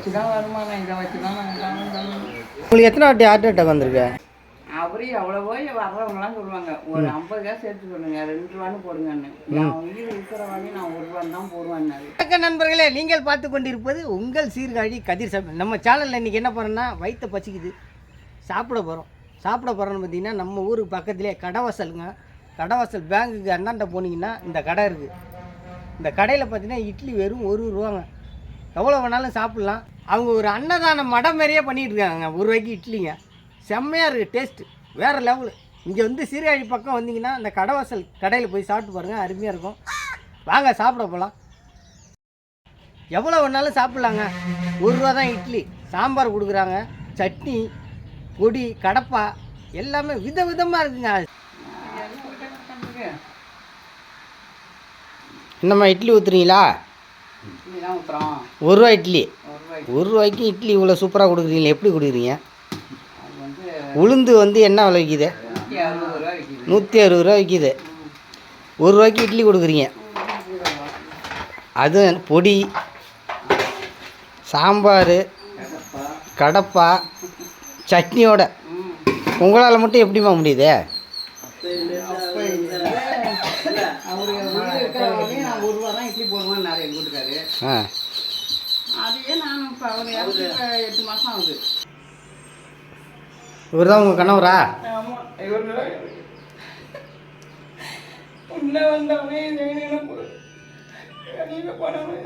வச்சு தான் வருமானம் இதை வச்சு தான் நாங்கள் உங்களுக்கு எத்தனை வாட்டி ஹார்ட் அட்டாக் வந்திருக்கு? அவரு எவ்வளவோ வர்றவங்கலாம் சொல்லுவாங்க ஒரு ஐம்பது காசு சேர்த்து சொல்லுங்க ரெண்டு ரூபான்னு போடுங்கன்னு. நான் உயிர் இருக்கிற வரையும் நான் ஒரு ரூபான்னு தான் வணக்கம் நண்பர்களே நீங்கள் பார்த்து கொண்டிருப்பது உங்கள் சீர்காழி கதிர் சாப்பிட நம்ம சேனலில் இன்றைக்கி என்ன போகிறோம்னா வயிற்ற பசிக்குது. சாப்பிட போகிறோம் சாப்பிட போகிறோம்னு பார்த்தீங்கன்னா நம்ம ஊருக்கு பக்கத்துலேயே கடவாசலுங்க. கடவாசல் பேங்குக்கு அண்ணாண்ட போனீங்கன்னா இந்த கடை இருக்குது இந்த கடையில் பார்த்தீங்கன்னா இட்லி வெறும் ஒரு ரூபாங்க. எவ்வளோ வேணாலும் சாப்பிட்லாம். அவங்க ஒரு அன்னதான மடம் மாதிரியே பண்ணிகிட்டு இருக்காங்க. ஒரு ரூபாய்க்கு இட்லிங்க. செம்மையாக இருக்குது டேஸ்ட்டு வேறு லெவலு இங்கே வந்து சீர்காழி பக்கம் வந்தீங்கன்னா அந்த கடவாசல் கடையில் போய் சாப்பிட்டு பாருங்கள் அருமையாக இருக்கும். வாங்க சாப்பிட போகலாம் எவ்வளோ வேணாலும் சாப்பிட்லாங்க. ஒரு ரூபா தான் இட்லி. சாம்பார் கொடுக்குறாங்க. சட்னி பொடி கடப்பா எல்லாமே வித விதமாக இருக்குங்க. என்னம்மா இட்லி ஊற்றுறீங்களா ஒரு ரூபா இட்லி. ஒரு ரூபாய்க்கு இட்லி இவ்வளோ சூப்பராக கொடுக்குறீங்களா எப்படி கொடுக்குறீங்க? உளுந்து வந்து என்ன விலை விற்கிது நூற்றி அறுபது ரூபா விற்கிது ஒரு ரூபாய்க்கு இட்லி கொடுக்குறீங்க. அது பொடி சாம்பார் கடப்பா. சட்னியோட. உங்களால் மட்டும் எப்படிம்மா முடியுது அவரு உயிர் இருக்கிற வரையும் நான் ஒரு ரூபா தான் இட்லி போடுவேன்னாரு எங்கள் வீட்டுக்காரு ஆ. அதையே நான் இப்போ அவர் எட்டு மாதம் ஆகுது. இவர் தான் உங்கள் கணவரா உள்ள வந்தவனே வெளியில் போனவனே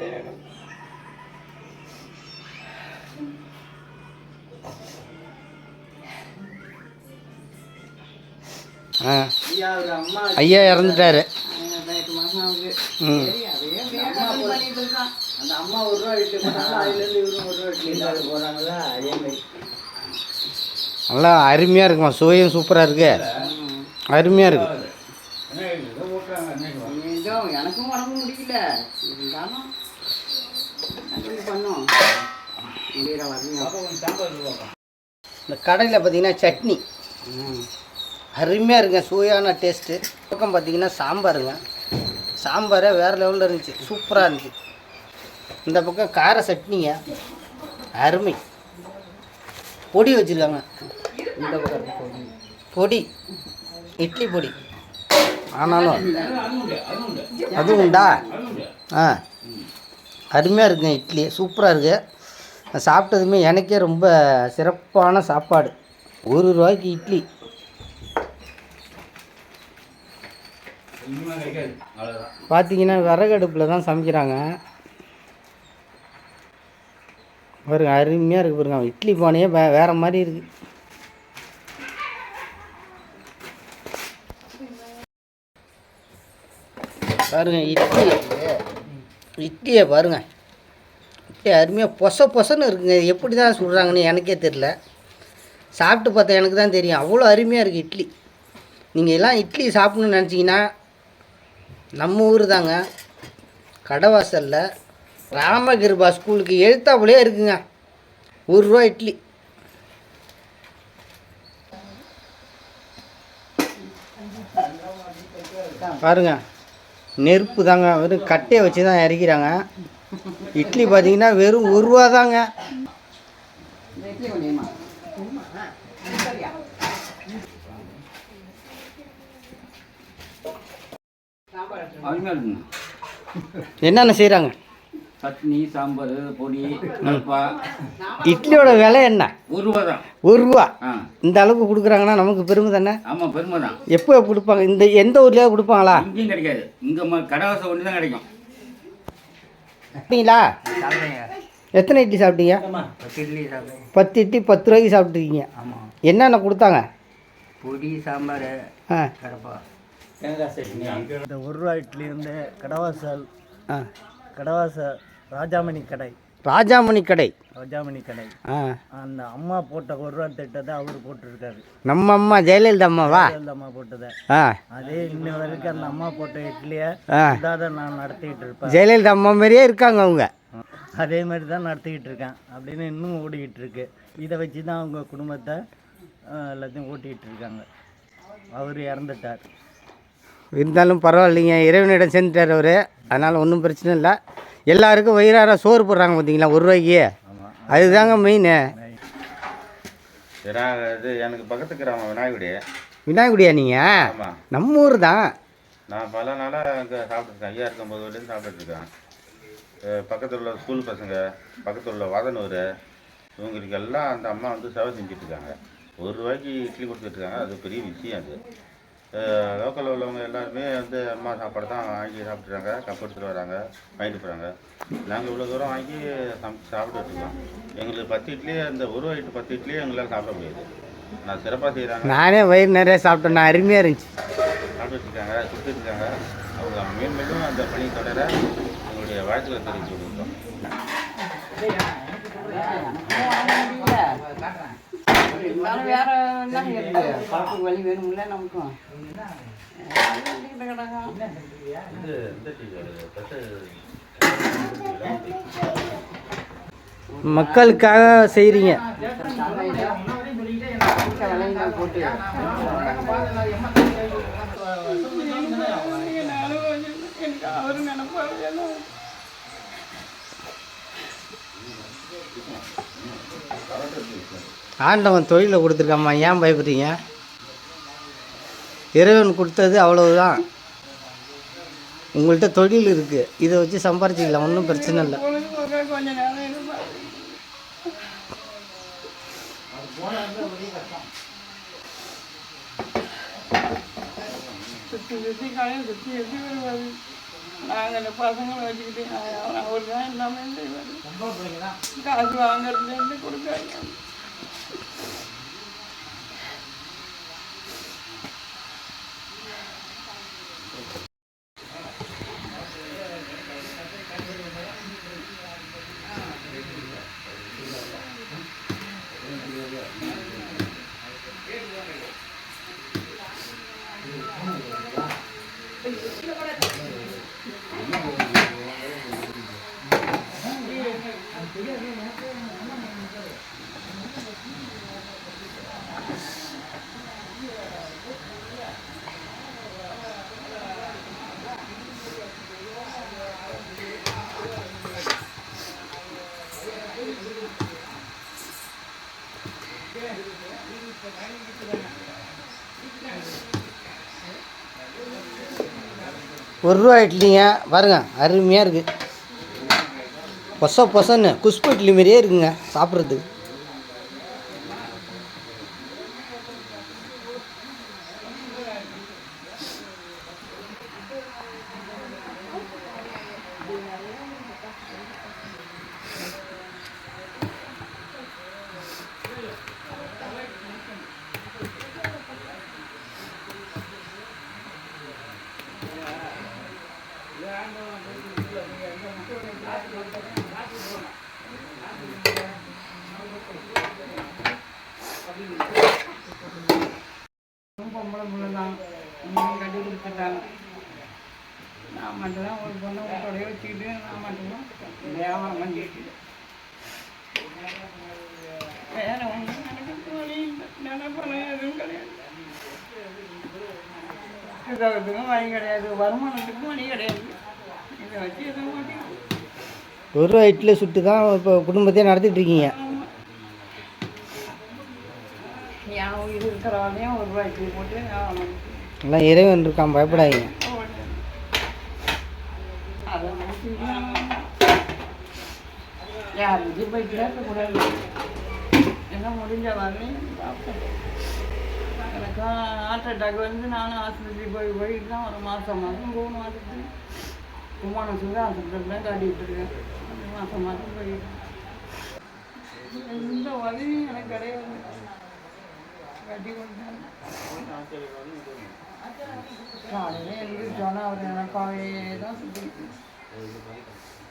ஐயா இறந்துட்டாரு. அதான் எட்டு மாதம் ஆகுது ம். சரி அதையே அப்படியே பண்ணிட்டு இருக்கான் அந்த அம்மா ஒரு ரூபா இட்டு போனாலும் அதுலேருந்து இவரும் ஒரு ரூபா இட்லி போகிறாங்களா அதே மாதிரி. நல்லா அருமையாக இருக்குமா? சுவையும் சூப்பராக இருக்கு. அருமையாக இருக்கு. ஏதோ எனக்கும் உடம்பு முடியல. இருந்தாலும் பண்ணோம் இந்த கடையில் பார்த்தீங்கன்னா சட்னி. அருமையாக இருக்குங்க. சுவையான டேஸ்ட்டு பக்கம் பார்த்தீங்கன்னா சாம்பாருங்க. சாம்பாரே வேறு லெவலில் இருந்துச்சு. சூப்பராக இருந்துச்சு. இந்த பக்கம் கார சட்னிங்க. அருமை. பொடி வச்சுருக்காங்க. இந்த பக்கம் பொடி. இட்லி பொடி. ஆனாலும் அது உண்டா ஆ. அருமையாக இருக்குங்க இட்லி. சூப்பராக இருக்குது சாப்பிட்டதுமே எனக்கே ரொம்ப சிறப்பான சாப்பாடு. ஒரு ரூபாய்க்கு இட்லி. பார்த்தீங்கன்னா விறகடுப்பில் தான் சமைக்கிறாங்க. பாருங்க அருமையாக இருக்குது பாருங்க. இட்லி பானையே வே வேறு மாதிரி இருக்குது பாருங்க இட்லி. இட்லியை பாருங்க. இட்லி அருமையாக பொச பொசன்னு இருக்குங்க. எப்படி தான் சொல்கிறாங்கன்னு எனக்கே தெரில சாப்பிட்டு பார்த்தா எனக்கு தான் தெரியும். அவ்வளோ அருமையாக இருக்குது இட்லி. நீங்கள் எல்லாம் இட்லி சாப்பிட்ணுன்னு நினச்சிங்கன்னா நம்ம ஊர் தாங்க. கடவாசலில் ராமகிருபா ஸ்கூலுக்கு எழுத்தாப்புலேயே இருக்குங்க. ஒரு ரூபா இட்லி. பாருங்க நெருப்பு தாங்க வெறும் கட்டையை வச்சு தான் இறக்கிறாங்க இட்லி பார்த்தீங்கன்னா வெறும் ஒரு ரூபா தாங்க இந்த இட்லி பண்ணியுமா அருமையாக இருக்குங்க என்னென்ன செய்கிறாங்க சட்னி சாம்பார் பொடி இட்லியோட விலை என்ன? ஒரு ரூபா தான். ஒரு ரூபா? இந்த அளவுக்கு கொடுக்குறாங்கன்னா நமக்கு பெருமை தானே? ஆமாம் பெருமை தான். எப்போ கொடுப்பாங்க? இந்த எந்த ஊர்லேயே கொடுப்பாங்களா? இங்கேயும் கிடைக்காது. இங்கே கடவாசம் ஒன்று தான் கிடைக்கும். சாப்பிட்டீங்களா? எத்தனை இட்லி சாப்பிட்டீங்க? பத்து இட்லி பத்து ரூபாய்க்கு சாப்பிட்ருக்கீங்க ஆமாம் என்னென்ன கொடுத்தாங்க? பொடி சாம்பார் ஆ. கடப்பா தேங்காய் சட்னி இந்த ஒரு ரூபா இட்லி வந்து கடவாசல் கடவாசல் ராஜாமணி கடை. ராஜாமணி கடை. ராஜாமணி கடை. அந்த அம்மா போட்ட ஒரு ரூபா திட்டத்தை அவர் போட்டிருக்காரு. நம்ம அம்மா ஜெயலலிதா அம்மாவா? அந்த அம்மா போட்டதை. அதே இன்ன வரைக்கும் அந்த அம்மா போட்ட இட்லியை இதாக நான் நடத்திக்கிட்டு இருப்பேன். ஜெயலலிதா அம்மா மாதிரியே இருக்காங்க அவங்க. அதே மாதிரி தான் நடத்திக்கிட்டு இருக்கேன். அப்படின்னு இன்னும் ஓடிக்கிட்டு இருக்கு. இதை வச்சு தான் அவங்க குடும்பத்தை எல்லாத்தையும் ஓட்டிக்கிட்டு இருக்காங்க. அவர் இறந்துட்டார். இருந்தாலும் பரவாயில்லைங்க. இறைவனிடம் சேர்ந்துட்டார் அவர். அதனால் ஒன்றும் பிரச்சனை இல்லை. எல்லாருக்கும் வயிறார சோறு போடுறாங்க பார்த்தீங்களா ஒரு ரூபாய்க்கு. அதுதாங்க மெயின் இது எனக்கு பக்கத்து கிராமம் விநாயகுடி. விநாயகுடியா நீங்கள் நம்ம ஊர் தான். நான் பல நாளாக அங்கே சாப்பிட்ருக்கேன் ஐயா இருக்கும்போது வரையும் சாப்பிட்டுருக்கேன். பக்கத்தில் உள்ள ஸ்கூல் பசங்க பக்கத்தில் உள்ள வாதனூர் இவங்களுக்கு எல்லாம் அந்த அம்மா வந்து சேவை செஞ்சுட்டு இருக்காங்க. ஒரு ரூபாய்க்கு இட்லி கொடுத்துட்ருக்காங்க அது பெரிய விஷயம் அது. லோக்கலில் உள்ளவங்க எல்லாருமே வந்து அம்மா சாப்பாடு தான் வாங்கி சாப்பிட்றாங்க கப் எடுத்துகிட்டு வராங்க வாங்கிட்டு போகிறாங்க நாங்கள் இவ்வளோ தூரம் வாங்கி சமைச்சு சாப்பிட்டுட்டு இருக்கோம் எங்களுக்கு பத்து இட்லி அந்த ஒரு ரூபாய்க்கு பத்து இட்லி எங்களால் சாப்பிட முடியாது. நான் சிறப்பாக செய்கிறாங்க நானே வயிறு நிறைய சாப்பிட்டேன் நான் அருமையாக இருந்துச்சு. சாப்பிட்டு இருக்காங்க அவங்க மேன்மேலும் அந்த பணி தொடர எங்களுடைய வாழ்த்துக்களை தெரிவித்து கொடுக்குறோம் இருந்தாலும் வேற என்ன வழி வேணும்ல நமக்கும்? மக்களுக்காக செய்கிறீங்க ஆண்டவன் தொழிலில் கொடுத்துருக்காம்மா. ஏன் பயப்படுறீங்க? இறைவன் கொடுத்தது அவ்வளவுதான். உங்கள்கிட்ட தொழில் இருக்குது இதை வச்சு சம்பாரிச்சிக்கலாம். ஒன்றும் பிரச்சனை இல்லை. சுற்றி சுற்றி காலையில் சுற்றி வருவார் நாங்கள் இந்த பசங்களை வச்சுக்கிட்டு அவர் அவர் தான் எல்லாமே செய்வார் காசு வாங்குறதுலேருந்து கொடுக்காரு ஒரு ரூபா இட்லிங்க. பாருங்க அருமையாக இருக்குது பொச பொசன்னு குஷ்பு இட்லி மாதிரியே இருக்குங்க சாப்பிட்றதுக்கு பொம்பளை பிள்ளை தான் இன்னும் கட்டி கொடுத்துட்டாங்க நான் மட்டும்தான் ஒரு பொண்ணை வீட்டோடய வச்சுக்கிட்டு நான் மட்டும்தான் வியாபாரம் பண்ணிட்டு வேற ஒன்றும் எனக்கு வழி இல்லை. நினைப்பணம் எதுவும் கிடையாது. இருக்கிறதுக்கும் வழி கிடையாது. வருமானத்துக்கும் வழி கிடையாது. இதை வச்சு எதுவும் ஒரு ரூபா இட்லி சுட்டு தான் இப்போ குடும்பத்தையே நடத்திட்டு இருக்கீங்க. என் உயிர் இருக்கிற வரையும் ஒரு ரூபாய்க்கு போட்டு வியாபாரம் பண்ணிட்டு எல்லாம் இறைவன் இருக்கான் பயப்படாதீங்க அதை நினைச்சுக்கிட்டு யாருக்கு போய் கேட்கக்கூடாது என்ன முடிஞ்ச வரலையும் சாப்பிட்டேன் எனக்கு ஹார்ட் அட்டாக் வந்து நானும் ஆஸ்பத்திரி போய் போயிட்டு தான் ஒரு மாதம் மாதம் போகணும் அதுக்கு குமாரம் சுகா ஆஸ்பத்திரி தான் காட்டிகிட்டு இருக்கேன் மாதம் மாதம் போயிட்டு எந்த உதவியும் எனக்கு கிடையாது கட்டி கொடுத்தாங்க காலையில் எழுந்திரிச்சோன்னா அவர் நினைப்பாவே தான் சுற்றி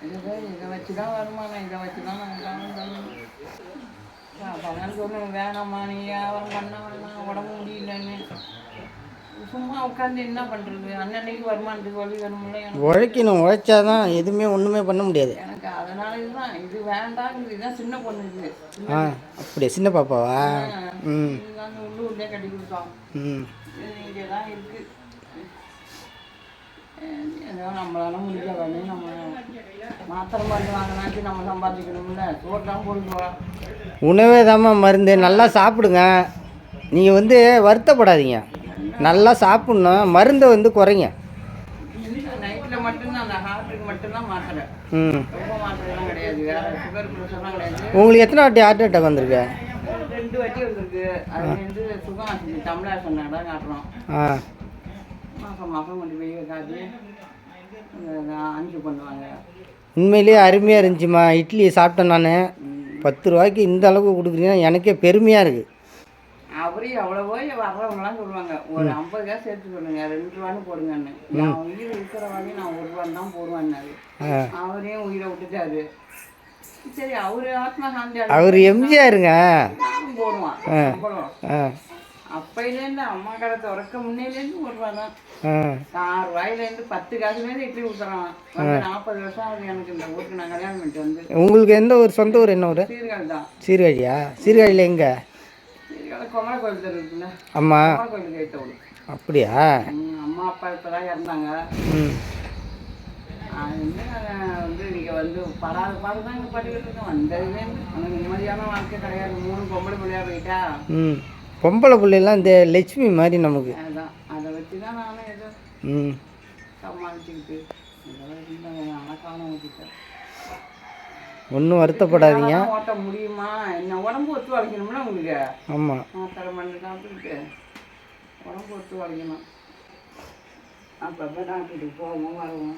இதை இதை வச்சு தான் வருமானம் இதை வச்சு தான் நாங்கள் அப்போதான் சொல்லுவேன் வேணாம்மா நீ வியாபாரம் பண்ண வேணாம் உடம்பு முடியலன்னு. சும்மா உட்காந்து என்ன பண்ணுறது அன்னன்னைக்கு வருமானத்துக்கு வழி எனக்கு. உழைக்கணும் உழைச்சாதான் எதுவுமே ஒன்றுமே பண்ண முடியாது. எனக்கு அதனால இதுதான் இது வேண்டாம் இதுதான் சின்ன பொண்ணு இது ஆ அப்படியா? சின்ன பாப்பாவா? ம். உள்ளூர்லேயே கட்டி கொடுத்தோம். ம். இங்கே தான் இருக்குது ஏதோ நம்மளால முடிஞ்ச நம்ம மாத்திரை மருந்து நம்ம சம்பாதிக்கணும்ல. போடுவோம் உணவே தாம்மா மருந்து. நல்லா சாப்பிடுங்க. நீங்கள் வந்து வருத்தப்படாதீங்க. நல்லா சாப்பிட்ணும். மருந்தை வந்து குறைங்க. நைட்டில் மட்டும்தான் அந்த ஹார்ட்டுக்கு மட்டும்தான் மாத்திரை. ம். ரொம்ப மாத்திரைலாம் கிடையாது. வேற சுகர் ப்ரெஷர்லாம் கிடையாது. உங்களுக்கு எத்தனை வாட்டி ஹார்ட் அட்டாக் வந்திருக்கு? ரெண்டு வாட்டி வந்திருக்கு. அது வந்து சுகம் ஆச்சு தமிழர் சொன்னாங்க காட்டுறோம் ஆ. மாதம் கொண்டு போய் காட்டி அஞ்சு பண்ணுவாங்க. உண்மையிலேயே அருமையாக இருந்துச்சுமா இட்லி சாப்பிட்டேன் நான். பத்து ரூபாய்க்கு இந்த அளவுக்கு கொடுக்குறீங்கன்னா எனக்கே பெருமையாக இருக்குது அவரே எவ்வளவோ வர்றவங்கலாம் சொல்லுவாங்க. ஒரு ஐம்பது காசு சேர்த்து சொல்லுங்க. ரெண்டு ரூபான்னு போடுங்கன்னு. நான் உயிர் இருக்கிற வரையும் நான் ஒரு ரூபான்னு தான் போடுவேன்னாரு அவரையும் உயிரை விட்டுட்டாரு. சரி அவரு ஆத்மா சாந்தி அவர் எம்ஜிஆருங்க. போடுவான். அப்பையிலேருந்து அம்மா கடை திறக்க முன்னையிலேருந்து ஒரு ரூபா தான் ஆறு ரூபாயிலேருந்து பத்து காசுலேருந்து இட்லி ஊற்றுறான் நாற்பது வருஷம் ஆகுது எனக்கு இந்த ஊருக்கு நான் கல்யாணம் பண்ணிட்டு வந்து. உங்களுக்கு எந்த ஒரு சொந்த ஊர் என்ன ஊர்? சீர்காழி தான். சீர்காழியா? சீர்காழியில் எங்கே? குமர கோயில் இருக்குல்ல ஆமாம் எடுத்த விடு அப்படியா? அம்மா அப்பா இப்போ தான் இறந்தாங்க வந்து இங்கே வந்து படாத பாடு தான் இங்கே இருக்கேன் வந்ததுலேருந்து நிம்மதியான வாழ்க்கை கிடையாது. மூணு பொம்பளை பிள்ளையா போயிட்டா. பொம்பளை பிள்ளைலாம் இந்த லட்சுமி மாதிரி நமக்கு. அதை வச்சு தான் நானும் ஏதோ ம். சமாளிச்சுக்கிட்டு ஒன்றும் வருத்தப்படாதீங்க. ஓட்ட முடியுமா? என்ன உடம்பு ஒத்து வளைக்கணும்ல உங்களுக்கு? ஆமாம் மருந்து சாப்பிட்டுட்டு உடம்பு ஒத்து வளைக்கணும் அப்பப்போ டாக்டருக்கு போவோம் வருவோம்.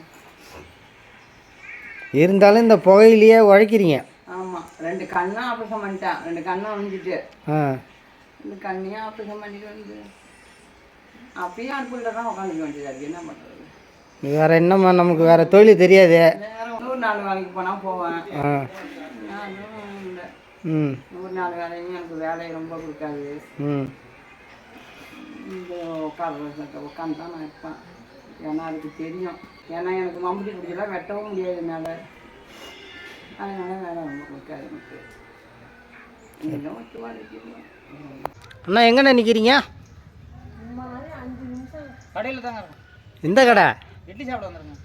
இருந்தாலும் இந்த புகையிலேயே உழைக்கிறீங்க. ஆமாம் ரெண்டு கண்ணும் ஆப்ரேஷன் பண்ணிட்டேன். ரெண்டு கண்ணும் வந்துட்டு ஆ. இந்த கண்ணையும் ஆப்ரேஷன் பண்ணிட்டு வந்து அப்பயும் அடுப்புக்கிட்ட தான் உட்காந்துக்க வேண்டியதாக இருக்குது என்ன பண்ணுறது வேற என்னம்மா நமக்கு வேற தொழில் தெரியாது நேரம் நூறு நாள் வேலைக்கு போனால் போவேன் அதுவும் இல்லை ம் நூறு நாள் வேலையும் எனக்கு வேலையை ரொம்ப கொடுக்காது ம் இந்த உட்கார உட்காந்து தான் நான் இருப்பேன் ஏன்னா அதுக்கு தெரியும் ஏன்னா எனக்கு மம்புட்டி பிடிச்சலாம் வெட்டவும் முடியாது என்னால் அதனால வேலை ரொம்ப கொடுக்காது எனக்கு அண்ணா எங்கண்ணா நிற்கிறீங்க கடையில் தாங்க எந்த கடை? இட்லி சாப்பிட வந்துருங்க.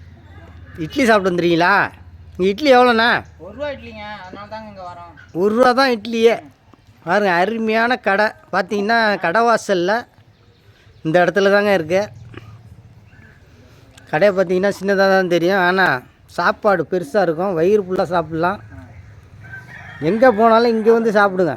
இட்லி சாப்பிட்டு வந்துடுறீங்களா இங்கே இட்லி எவ்வளோண்ணா? ஒரு ரூபா இட்லிங்க. அதனால தாங்க இங்கே வரோம். ஒரு ரூபா தான் இட்லியே. பாருங்க அருமையான கடை. பார்த்தீங்கன்னா கடை வாசலில் இந்த இடத்துல தாங்க இருக்குது கடையை பார்த்தீங்கன்னா சின்னதாக தான் தெரியும். ஆனால் சாப்பாடு பெருசாக இருக்கும். வயிறு ஃபுல்லாக சாப்பிட்லாம். எங்கே போனாலும் இங்கே வந்து சாப்பிடுங்க.